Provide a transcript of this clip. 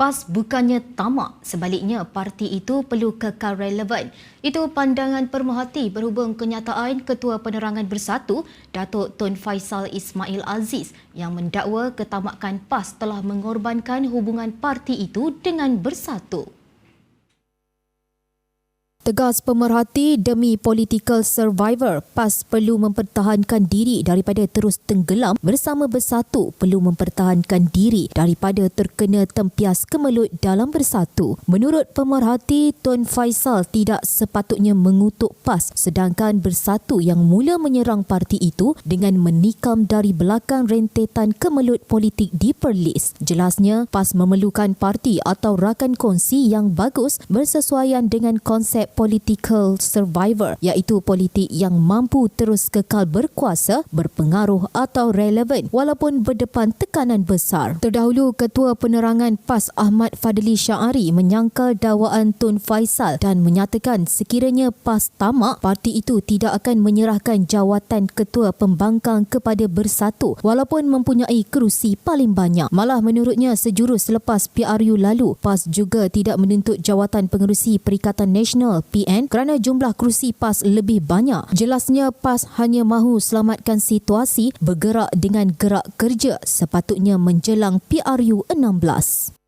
PAS bukannya tamak, sebaliknya parti itu perlu kekal relevan. Itu pandangan pemerhati berhubung kenyataan Ketua Penerangan Bersatu, Datuk Tun Faisal Ismail Aziz yang mendakwa ketamakan PAS telah mengorbankan hubungan parti itu dengan Bersatu. Tegas pemerhati demi political survivor, PAS perlu mempertahankan diri daripada terus tenggelam bersama bersatu perlu mempertahankan diri daripada terkena tempias kemelut dalam bersatu. Menurut pemerhati, Tun Faisal tidak sepatutnya mengutuk PAS sedangkan bersatu yang mula menyerang parti itu dengan menikam dari belakang rentetan kemelut politik di Perlis. Jelasnya, PAS memerlukan parti atau rakan kongsi yang bagus bersesuaian dengan konsep political survivor iaitu politik yang mampu terus kekal berkuasa, berpengaruh atau relevan walaupun berdepan tekanan besar. Terdahulu Ketua Penerangan PAS Ahmad Fadli Syari menyangkal dakwaan Tun Faisal dan menyatakan sekiranya PAS tamak, parti itu tidak akan menyerahkan jawatan Ketua Pembangkang kepada Bersatu walaupun mempunyai kerusi paling banyak. Malah menurutnya sejurus selepas PRU lalu, PAS juga tidak menuntut jawatan pengerusi Perikatan Nasional PN kerana jumlah kerusi PAS lebih banyak. Jelasnya PAS hanya mahu selamatkan situasi bergerak dengan gerak kerja sepatutnya menjelang PRU 16.